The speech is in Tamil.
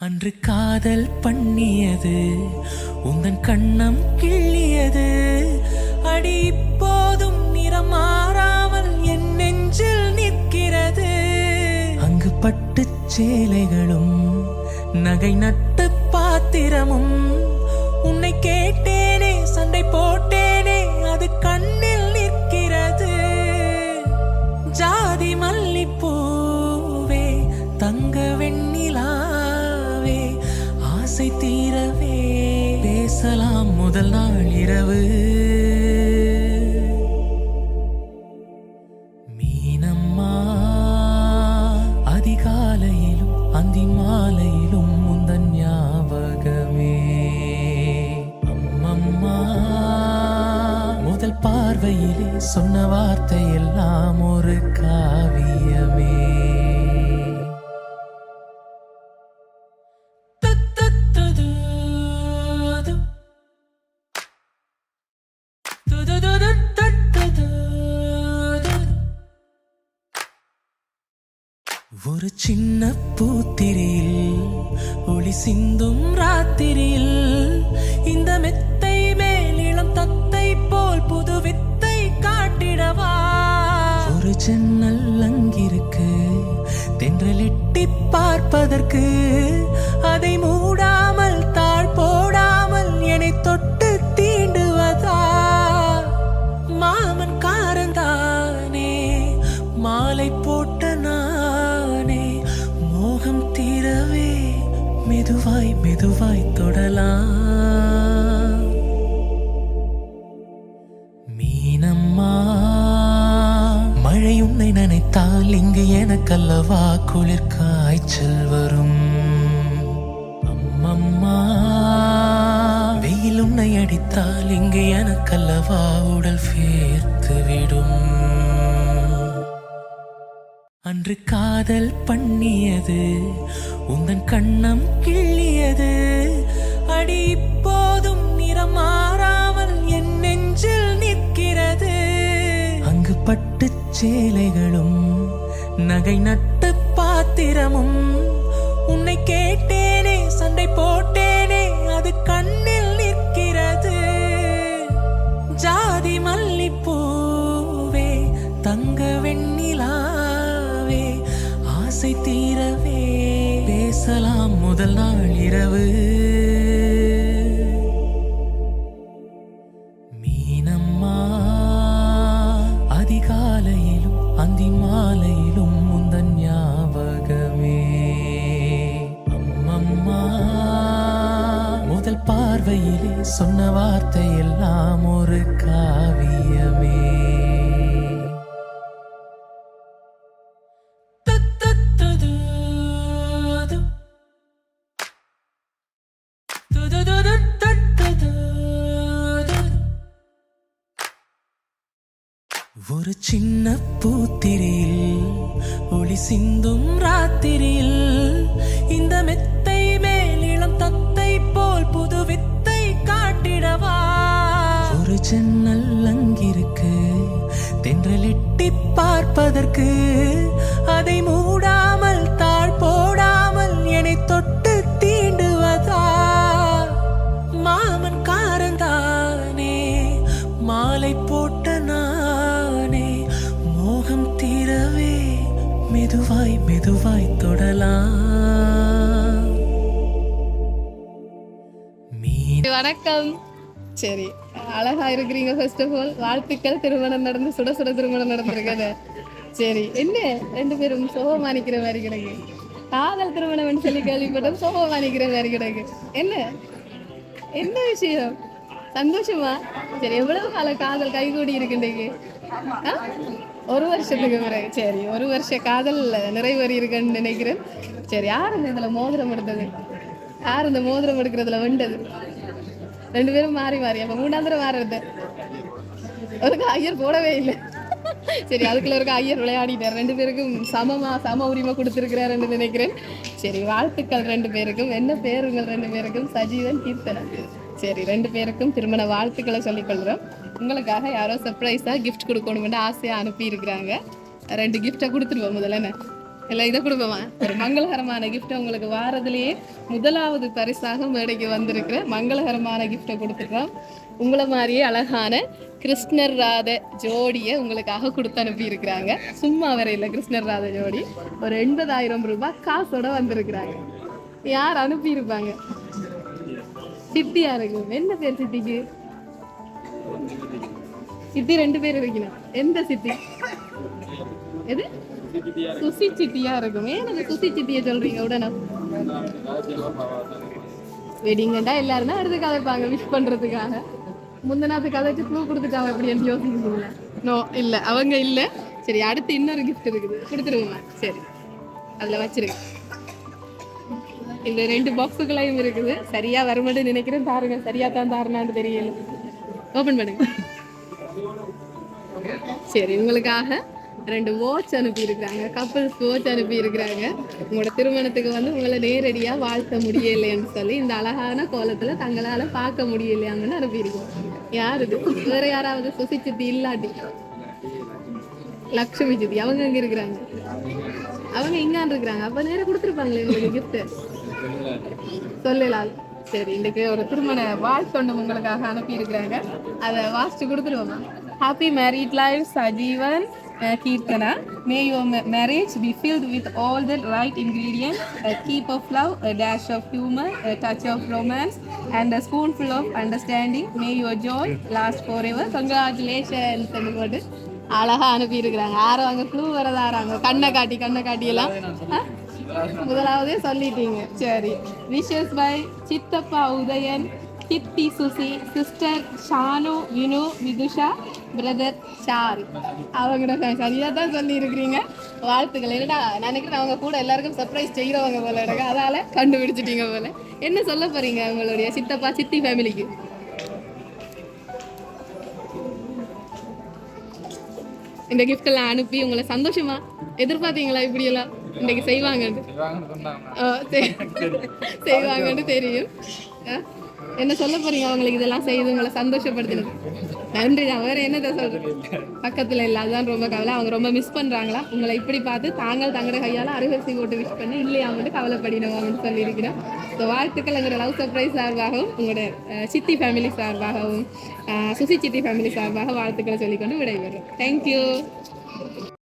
அன்று காதல் பண்ணியது உந்தன் கண்ணம் கிள்ளியது. அடி இப்போதும் நிறம் மாறாமல் என் நெஞ்சில் நிற்கிறது. அங்கு பட்டுச் சேலைகளும் நகை நட்டு பாத்திரமும். உன்னை கேட்டேனே சண்டை போட்டேனே அது கண்ணில் ஆசை தீரவே. பேசலாம் முதல் நாள் இரவு. மீனம்மா அதிகாலையிலும் அந்தி மாலையிலும் முந்தன் ஞாபகமே. அம்மம்மா முதல் பார்வையிலே சொன்ன வார்த்தை எல்லாம் ஒரு காவியமே. ஒரு சின்ன பூத்திரியில் ஒளி சிந்தும் ராத்திரியில். இந்த மெத்தை மேலிளம் தத்தை போல் புது வித்தை காட்டிடவா? ஒரு ஜன்னல் அங்கிருக்கு தென்றலிட்டி பார்ப்பதற்கு. அதை மூடாமல் தாழ் போடாமல் என்னை தொட்டு தீண்டுவதா? மாமன் காரந்தானே மாலை போட்ட மோகம் தீரவே மெதுவாய் மெதுவாய் தொடலாம். மீனம்மா மழை உன்னை நினைத்தால் இங்கு எனக்கல்லவா? குளிர் காய்ச்சல் வரும். அம்மம்மா வெயில் உன்னை அடித்தால் இங்கு எனக்கல்லவா? உடல் சேர்த்து விடும். அன்று காதல் பண்ணியது உங்கள் கண்ணம் கிள்ளியது. அடி இப்போதும் நிறம் மாறாமல் என் நெஞ்சில் நிற்கிறது. அங்கு பட்டுச் சேலைகளும் நகை நட்டு பாத்திரமும். உன்னை கேட்டேனே சண்டை போட்டேனே அது கண்ணு முதல் நாள் இரவு. மீனம்மா அதிகாலையிலும் அந்தி மாலையிலும் முந்தன் ஞாபகமே அம்மம்மா முதல் பார்வையிலே சொன்ன வார்த்தை எல்லாம் ஒரு காவியம். ஒரு சின்ன பூத்திரியில் ஒளி சிந்தும் ராத்திரியில். இந்த மெத்தை மேலிளம் தத்தை போல் புது வித்தை காட்டிடவா? ஒரு ஜன்னல் அங்கிருக்கு தென்றலிட்டி பார்ப்பதற்கு. மெதுவாய் மெதுவாய் தொடலாம். வணக்கம். சரி அழகா இருக்கிறீங்க ஃபர்ஸ்ட் ஆஃப் ஆல் வாழ்த்துக்கள் திருமணம் நடந்து சுட சுட திருமணம் நடந்திருக்குது. சரி என்ன? ரெண்டு பேரும் சோகமா நிக்கிற மாதிரி கிடக்கு. காதல் திருமணம்னு சொல்லி கேள்விப்பட்டோம் சோகமா நிக்கிற மாதிரி கிடக்கு. என்ன? என்ன விஷயம்? சந்தோஷமா? சரி எவ்வளவு கால காதல் கைகூடி இருக்குன்றீங்க ஆ? ஒரு வருஷத்துக்கு பிறகு. சரி ஒரு வருஷ காதல் நிறைவேறி இருக்குன்னு நினைக்கிறேன். சரி யார் இந்த இதுல மோதிரம் எடுத்தது? யார் இந்த மோதிரம் எடுக்கிறதுல வெண்டது ரெண்டு பேரும் மாறி மாறி. அப்ப மூணாம் தடவை மாறுறது அதுக்கு ஐயர் போடவே இல்லை. சரி அதுக்குள்ள இருக்க ஐயர் விளையாடிட்டார். ரெண்டு பேருக்கும் சமமா சம உரிமை கொடுத்துருக்கிறாருன்னு நினைக்கிறேன். சரி வாழ்த்துக்கள் ரெண்டு பேருக்கும். என்ன பேருங்கள் ரெண்டு பேருக்கும்? சஜீவன் கீர்த்தனன் சரி ரெண்டு பேருக்கும் திருமண வாழ்த்துக்களை சொல்லிக்கொள்கிறோம். உங்களுக்காக யாரோ சர்ப்ரைஸாக கிஃப்ட் கொடுக்கணும்னு ஆசையாக அனுப்பியிருக்கிறாங்க. ரெண்டு கிஃப்டை கொடுத்துருவோம் முதல்ல என்ன? இல்ல இதை கொடுப்போமா? ஒரு மங்களகரமான கிஃப்டை உங்களுக்கு வாரதுலேயே முதலாவது பரிசாக மேடைக்கு வந்திருக்கிற மங்களகரமான கிஃப்டை கொடுத்துருக்கோம். உங்களை மாதிரியே அழகான கிருஷ்ணர் ராத ஜோடியை உங்களுக்காக கொடுத்து அனுப்பியிருக்கிறாங்க. சும்மா வரையில கிருஷ்ணர் ராத ஜோடி. ஒரு எண்பதாயிரம் ரூபாய் காசோட வந்திருக்கிறாங்க. யார் அனுப்பியிருப்பாங்க? சித்தியா இருக்கும் என்ன பேர் சித்திக்கு சித்தி ரெண்டு பேர் இருக்கணும் எந்த சித்தி எது? சுசி சித்தியா இருக்கும். ஏன் எனக்கு சுசி சித்திய சொல்றீங்க? உடனே. வெடிங்கண்டா எல்லாரும் தான் எடுத்து கதைப்பாங்க விஷ் பண்றதுக்காக. முந்தினாத்து கதைச்சு ப்ளூ கொடுத்துட்டாங்க எப்படின்னு யோசிக்கிறீங்களா நோ இல்ல. அவங்க இல்ல. சரி அடுத்து இன்னொரு கிஃப்ட் இருக்குது. கொடுத்துருவோமா? சரி. அதுல வச்சிருக்கேன் இந்த ரெண்டு பாக்ஸுகளையும் இருக்குது. சரியா வருமானு நினைக்கிறேன். தாருங்க. சரியா தான் தாருனான்னு தெரியல. ஓபன் பண்ணுங்க. சரி உங்களுக்காக ரெண்டு வாட்ச் அனுப்பி இருக்கிறாங்க கப்பல்ஸ் வாட்ச் அனுப்பி இருக்கிறாங்க உங்களோட திருமணத்துக்கு வந்து உங்களை நேரடியா வாழ்த்த முடியலைன்னு சொல்லி இந்த அழகான கோலத்துல தங்களால பார்க்க முடியலையாங்கன்னு அனுப்பியிருக்கோம். யார் இது? வேற யாராவது சுசிச்சித்தி இல்லாட்டி? லக்ஷ்மி சித்தி. அவங்க அங்க இருக்கிறாங்க? அவங்க இங்கான் இருக்கிறாங்க. அப்ப நேரம் கொடுத்துருப்பாங்களே உங்களுக்கு கிஃப்ட்டு சொல்லலால். சரி இன்னைக்கு ஒரு திருமண வாழ்த்தொண்டு உங்களுக்காக அனுப்பி இருக்கிறாங்க அதை வாசிச்சு கொடுத்துருவோமா? Happy married life Sajeevan Keerthana may your marriage be filled with all the right ingredient keep of love dash of humour touch of romance and a spoonful of understanding may your joy last forever congratulations போட்டு அழகா அனுப்பி இருக்கிறாங்க யாரும் அங்க க்ளூ கண்ணை காட்டி கண்ணை காட்டி எல்லாம். ஆ? முதலாவதே சொல்லிட்டீங்க. சரி. விஷஸ் பை சித்தப்பா உதயன் கித்தி சுசி சிஸ்டர் ஷானு வினு விதுஷா பிரதர் ஷாரி. அவங்க சரியா தான் சொல்லி இருக்கிறீங்க வாழ்த்துக்கள். என்னடா நான் நினைக்கிறேன் அவங்க கூட எல்லாருக்கும் சர்ப்ரைஸ் செய்கிறவங்க போல எனக்கு அதால கண்டுபிடிச்சிட்டீங்க போல. என்ன சொல்ல போறீங்க உங்களுடைய சித்தப்பா சித்தி ஃபேமிலிக்கு இந்த gift எல்லாம் அனுப்பி உங்களை சந்தோஷமா எதிர்பார்த்தீங்களா? இப்படியெல்லாம் இன்னைக்கு செய்வாங்கன்னு செய்வாங்கன்னு தெரியும். என்ன சொல்ல போறீங்க? அவங்களுக்கு இதெல்லாம் செய்து உங்களை சந்தோஷப்படுத்தினது நன்றி தான் வேற என்னத்தை சொல்றது? பக்கத்துல இல்ல அதுதான் ரொம்ப கவலை. அவங்க ரொம்ப மிஸ் பண்றாங்களா? உங்களை இப்படி பார்த்து தாங்கள் தங்களோட கையால அருகசி போட்டு விஷ் பண்ணி இல்லையா மட்டும் கவலைப்படினவாங்கன்னு சொல்லியிருக்கிறேன் ஸோ வாழ்த்துக்கள் எங்களோட லவ் சர்ப்ரைஸ் சார்பாகவும் உங்களோட சித்தி ஃபேமிலி சார்பாகவும் சுசி சித்தி ஃபேமிலி சார்பாக வாழ்த்துக்களை சொல்லிக்கொண்டு விடைபெறும் தேங்க்யூ